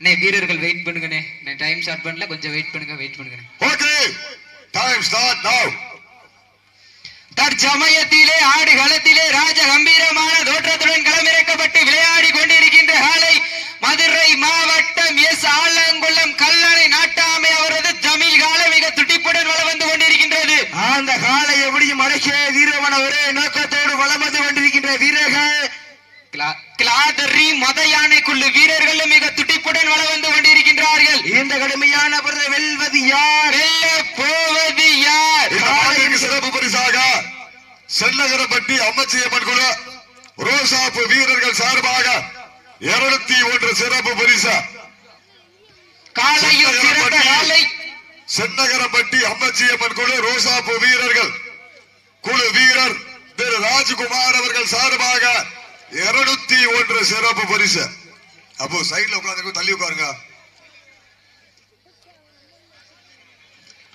அண்ணே வீரர்கள் வெயிட் பண்ணுங்கண்ணே. நான் டைம் ஸ்டார்ட் பண்ணல கொஞ்சம் வெயிட் பண்ணுங்க வெயிட் பண்ணுங்க ஓகே டைம் ஸ்டார்ட் நவ தற்சமயத்திலே ஆடு களத்திலே ராஜ கம்பீரமான தோற்றத்துடன் களமிறக்கப்பட்டு விளையாடி கொண்டிருக்கின்ற காலை மதுரை மாவட்டம் எஸ் ஆலங்குளம் கல்லணை நாட்டாமை அவரது தமிழ் கால மிக துடிப்புடன் வளம் வந்து கொண்டிருக்கின்றது அந்த காலை எப்படியும் அடக்கிய வீரவன ஒரே நோக்கத்தோடு வலம் வந்து கொண்டிருக்கின்ற வீரர்கள் கிளா- கிளாதரி மத யானைக்குள்ளு வீரர்களும் மிக துடிப்புடன் வளம் வந்து கொண்டிருக்கின்றார்கள். இந்த கடுமையான பொருளை வெல்வது யார்? வெல்ல போவது யார்? சிறப்பு பரிசாக செல்லகரப்பட்டி அம்மச்சியம்மன் குழு ரோசாப்பு வீரர்கள் சார்பாக இருநூத்தி ஒன்று சிறப்பு பரிசு. காலையும் சிறந்த காலை சென்னகரப்பட்டி அம்மச்சியம்மன் குழு ரோசாப்பு வீரர்கள். குழு வீரர் திரு ராஜ்குமார் அவர்கள் சார்பாக இருநூத்தி ஒன்று சிறப்பு பரிசு. அப்போ சைடுல உட்கார்ந்து தள்ளி உட்காருங்க.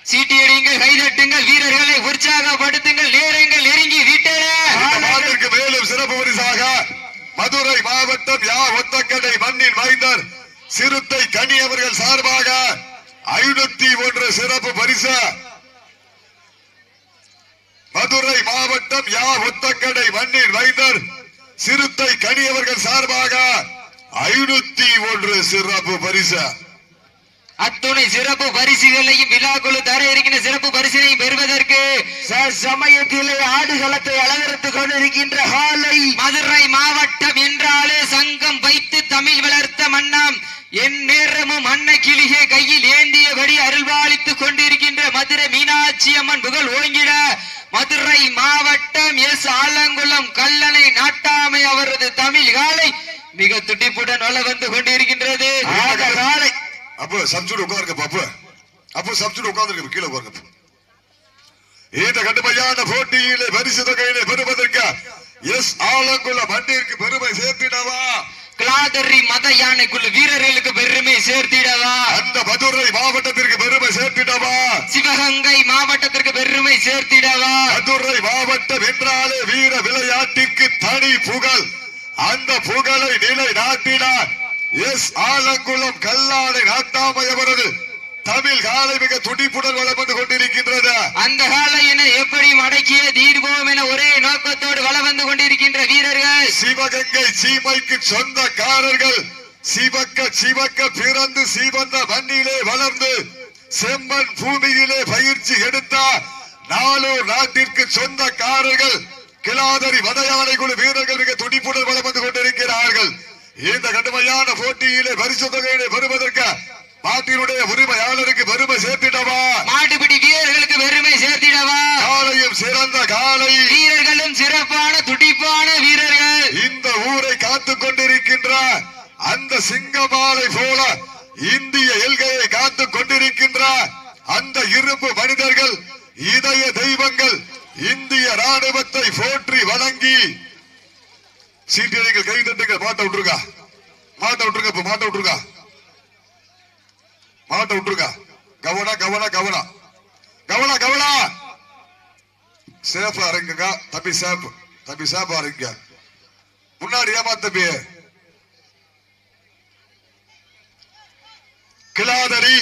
சீட்டியடிங்கள் கைதட்டுங்கள் வீரர்களை உற்சாகப்படுத்துங்கள் நேரங்கள் நெருங்கி விட்டன. மேலும் சிறப்பு பரிசாக மதுரை மாவட்டம் யா ஒத்தக்கடை மண்ணின் மைந்தர் சிறுத்தை கனி அவர்கள் சார்பாக ஐநூத்தி ஒன்று சிறப்பு பரிசு. மதுரை மாவட்டம் யா ஒத்தக்கடை மண்ணின் மைந்தர் சிறுத்தை கனி அவர்கள் சார்பாக ஐநூத்தி ஒன்று சிறப்பு பரிசு. அத்துணை சிறப்பு பரிசுகளையும் விழாக்குழு தர இருக்கின்ற சிறப்பு பரிசினையும் பெறுவதற்கு சமயத்திலே ஆடுகளத்தை அலங்கரித்துக் கொண்டிருக்கின்ற காலை மதுரை மாவட்டம் என்றாலே சங்கம் வைத்து தமிழ் வளர்த்த மன்னாம் என் நேரமும் அன்ன கிளிகை கையில் ஏந்தியபடி அருள்பாலித்துக் கொண்டிருக்கின்ற மதுரை மீனாட்சி அம்மன் புகழ் ஓங்கிட மதுரை மாவட்டம் எஸ் ஆலங்குளம் கல்லணை நாட்டாமை அவரது தமிழ் காலை மிக துடிப்புடன் வள வந்து கொண்டிருக்கின்றது. காலை. அப்போ சப்ஜூட் உட்காருங்க பாப்பு அப்போ. சப்ஜூட் உட்கார்ந்து கீழே உட்காருங்க இந்த கடுமையான போட்டியிலே பரிசு தொகையிலே பெறுவதற்கு எஸ் ஆலங்குள மண்ணிற்கு பெருமை சேர்த்திடவா? கிளாதரி மத யானைக்குழு வீரர்களுக்கு பெருமை சேர்த்திடவா? அந்த மதுரை மாவட்டத்திற்கு பெருமை சேர்த்திடவா? சிவகங்கை மாவட்டத்திற்கு பெருமை சேர்த்திடவா? மதுரை மாவட்டம் என்றாலே வீர விளையாட்டுக்கு தனி புகழ். அந்த புகழை நிலை நாட்டினார். எஸ் ஆலங்குளம் கல்லாடை நாட்டாமை அவரது. தமிழ் காலை மிக துடிப்புடன் வளம் வந்து கொண்டிருக்கின்றது. அந்த காலையினை எப்படி அடக்கிய தீர்வோம் என ஒரே நோக்கத்தோடு வளம் வந்து கொண்டிருக்கின்ற வீரர்கள்? சிவகங்கை சீமைக்கு சொந்தக்காரர்கள். சிவக்க சிவக்க பிறந்து சிவந்த மண்ணிலே வளர்ந்து செம்மண் பூமியிலே பயிற்சி எடுத்த நாளூர் நாட்டிற்கு சொந்தக்காரர்கள். கிளாதரி வதையானை குழு வீரர்கள் மிக துடிப்புடன் வளம் வந்து கொண்டிருக்கிறார்கள். இந்த கடுமையான போட்டியிலே பரிசு தொகையிலே பெறுவதற்கு நாட்டினுடைய உரிமையாளருக்கு பெருமை சேர்த்திடவா? மாட்டுப்பிடி வீரர்களுக்கு பெருமை சேர்த்திடவா? காலையும் சிறந்த காலை. வீரர்களும் சிறப்பான துடிப்பான வீரர்கள். இந்த ஊரை காத்துக் கொண்டிருக்கின்ற அந்த சிங்கமாலை போல இந்திய எல்கையை காத்துக் கொண்டிருக்கின்ற அந்த இரும்பு மனிதர்கள் இதய தெய்வங்கள் இந்திய ராணுவத்தை போற்றி வழங்கி சீட்டியடிகள் கை தட்டுங்க மாட்ட விட்டுருங்க. மாட்ட விட்டுருங்க இப்ப மாட்ட விட்டுருங்க. மாட்ட விட்டுருங்க. Kavanaugh Kavanaugh Kavanaugh. Kavanaugh Kavanaugh. சேஃபா இருங்க தம்பி சேப் தம்பி சேஃபா இருங்க. முன்னாடி ஏமா தம்பி. கிளாதரி